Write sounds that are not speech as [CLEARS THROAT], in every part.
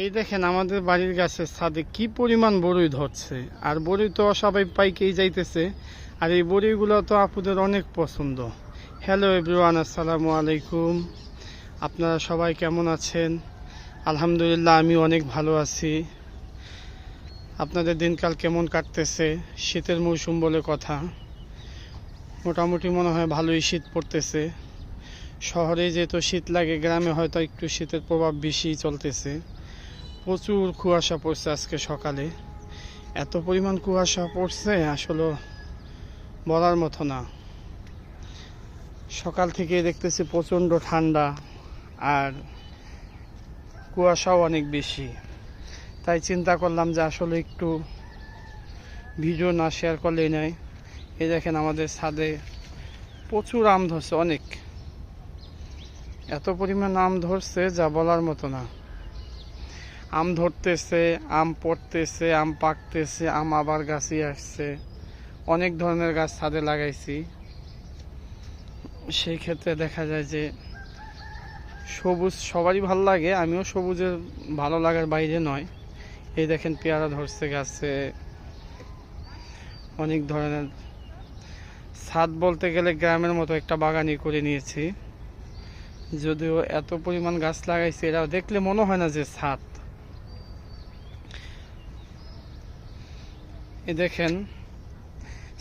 এই দেখেন আমাদের বাড়ির গাছের ছাদে কি পরিমাণ বড়ই ধরছে। আর বড়ই তো সবাই পাইকেই যাইতেছে। আর এই বড়িগুলো তো আপুদের অনেক পছন্দ। হ্যালো এভরিওয়ান আসসালামু আলাইকুম। আপনারা সবাই কেমন আছেন? আলহামদুলিল্লাহ আমি অনেক ভালো আছি। আপনাদের দিনকাল কেমন কাটতেছে? শীতের মৌসুম বলে কথা। মোটামুটি মনে হয় ভালোই শীত পড়তেছে। শহরে যেহেতু শীত লাগে, গ্রামে হয়তো একটু শীতের প্রভাব বেশি চলতেছে। প্রচুর কুয়াশা পড়ছে আজকে সকালে। এত পরিমাণ কুয়াশা পড়ছে আসলে বলার মতো না। সকাল থেকে দেখতেছি প্রচণ্ড ঠান্ডা আর কুয়াশাও অনেক বেশি। তাই চিন্তা করলাম যে আসলে একটু ভিডিও না শেয়ার করলেই নাই এই দেখেন আমাদের ছাদে প্রচুর আম ধরছে, অনেক। এত পরিমাণ আম ধরছে যা বলার মতো না। আম ধরতেছে, আম পড়তেছে, আম পাকতেছে, আম আবার গাছে আসছে। অনেক ধরনের গাছ ছাদে লাগাইছি। সেই ক্ষেত্রে দেখা যায় যে সবুজ সবারই ভালো লাগে, আমিও সবুজের ভালো লাগার বাইরে নয়। এই দেখেন পেয়ারা ধরছে গাছে। অনেক ধরনের ছাদ বলতে গেলে গ্রামের মতো একটা বাগানই করে নিয়েছি। যদিও এত পরিমাণ গাছ লাগাইছে এরা দেখলে মনে হয় না যে ছাদ। এ দেখেন,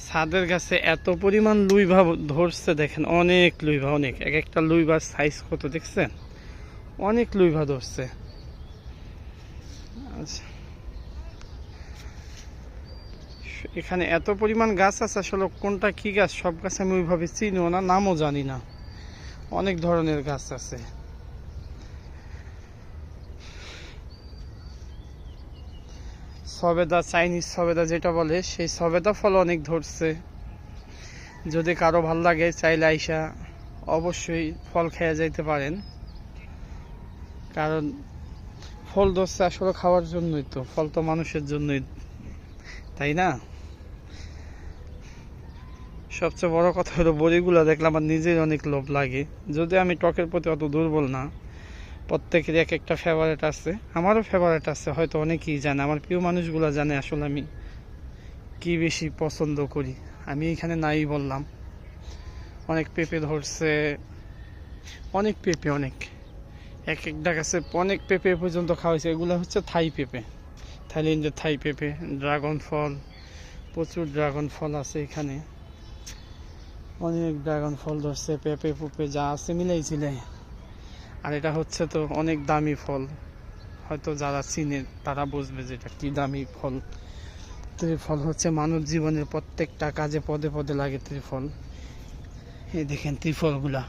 ছাদের গাছে এত পরিমাণ লুইভা ধরছে, দেখেন, অনেক লুইভা অনেক। এক একটা লুইভার সাইজ কত, দেখছেন? অনেক লুইভা ধরছে। আচ্ছা। এখানে এত পরিমাণ গাছ আছে, আসলে কোনটা কি গাছ? সব গাছ আমি ওইভাবে চিনিও না, নামও জানি না। অনেক ধরনের গাছ আছে। সবেদা, চাইনিজ সবেদা যেটা বলে, সেই সবেদা ফল অনেক ধরছে। যদি কারও ভালো লাগে, চাইলে আইসা অবশ্যই ফল খেয়ে যাইতে পারেন। কারণ ফল ধরছে আসলে খাওয়ার জন্যই তো, ফল তো মানুষের জন্যই, তাই না? সবচেয়ে বড় কথা হলো, বড়িগুলো দেখলে আমার নিজের অনেক লোভ লাগে। যদি আমি টকের প্রতি অত দুর্বল না প্রত্যেকের এক একটা ফেভারেট আছে। আমারও ফেভারেট আছে, হয়তো অনেকেই জানে। আমার প্রিয় মানুষগুলো জানে আসলে আমি কি বেশি পছন্দ করি। আমি এখানে নাই বললাম। অনেক পেঁপে ধরছে, অনেক পেঁপে, অনেক। এক একটা গাছে অনেক পেঁপে পর্যন্ত খাওয়া হয়েছে। এগুলো হচ্ছে থাই পেঁপে। থাইল্যান্ডের থাই পেঁপে ড্রাগন ফল, প্রচুর ড্রাগন ফল আছে এখানে। অনেক ড্রাগন ফল ধরছে পেঁপে পুপে যা আছে মিলাই ছিলাই আর এটা হচ্ছে তো অনেক দামি ফল। হয়তো যারা চিনে, তারা বুঝবে যে এটা কি দামি ফল। ত্রিফল হচ্ছে মানব জীবনের প্রত্যেকটা কাজে পদে পদে লাগে ত্রিফল। এই দেখেন ত্রিফলগুলা।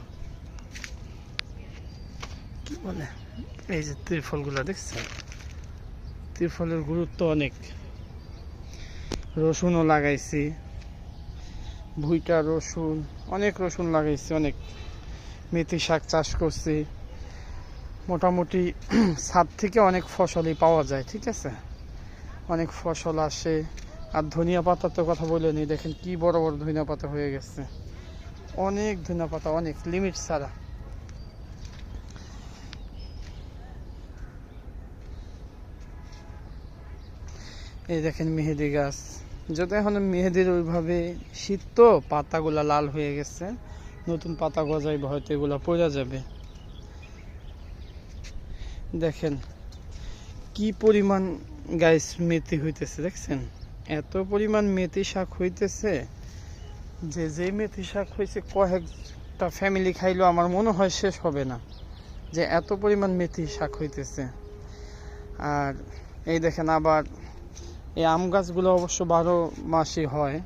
কি বলে? এই যে ত্রিফলগুলা দেখছেন? ত্রিফলের গুরুত্ব অনেক। রসুনও লাগাইছি। ভুইটা, রসুন, অনেক রসুন লাগাইছি, অনেক। মেথি শাক চাষ করছি। মোটামুটি [CLEARS THROAT] ছাদ থেকে অনেক ফসলই পাওয়া যায়, ঠিক আছে? অনেক ফসল আসে। আর ধনিয়া পাতার তো কথা বলেনি দেখেন কি বড় বড় ধনিয়া পাতা হয়ে গেছে। অনেক ধনিয়া পাতা, অনেক লিমিট ছাড়া। এই দেখেন মেহেদি গাছ। যদি এখন মেহেদির ওইভাবে শীত তো, পাতাগুলা লাল হয়ে গেছে। নতুন পাতা গজাইবে, হয়তো এগুলা পড়ে যাবে। দেখেন, কি পরিমাণ গাইস মেথি হইতেছে দেখছেন? এত পরিমাণ মেথি শাক হইতেছে যে যে মেথি শাক হয়েছে কয়েকটা ফ্যামিলি খাইলো আমার মনে হয় শেষ হবে না, যে এত পরিমাণ মেথি শাক হইতেছে। আর এই দেখেন আবার এই আম গাছগুলো অবশ্য বারো মাসই হয়।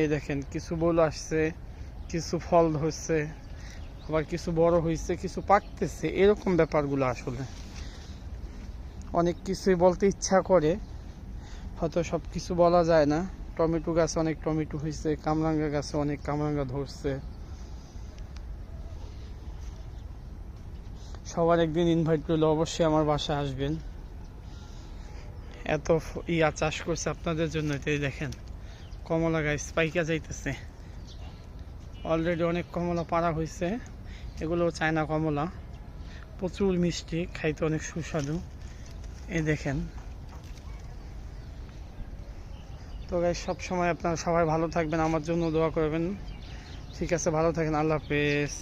এই দেখেন, কিছু বল আসছে, কিছু ফল ধরছে, আবার কিছু বড় হয়েছে কিছু পাকতেছে, এরকম ব্যাপারগুলো আসলে। অনেক কিছুই বলতে ইচ্ছা করে, হয়তো সব কিছু বলা যায় না। টমেটো গাছে অনেক টমেটো হয়েছে কামরাঙ্গা গাছে অনেক কামরাঙ্গা ধরছে। সবার একদিন ইনভাইট করলে অবশ্যই আমার বাসায় আসবেন। এত ইয়া চাষ করছে আপনাদের জন্য, এটাই দেখেন। কমলা গাছ পাইকা যাইতেছে। অলরেডি অনেক কমলা পাড়া হয়েছে এগুলো চায়না কমলা। প্রচুর মিষ্টি, খাইতে অনেক সুস্বাদু। এই দেখেন। তো গাই সব সময় আপনারা সবাই ভালো থাকবেন, আমার জন্য দোয়া করবেন। ঠিক আছে, ভালো থাকেন, আল্লাহ হাফেজ।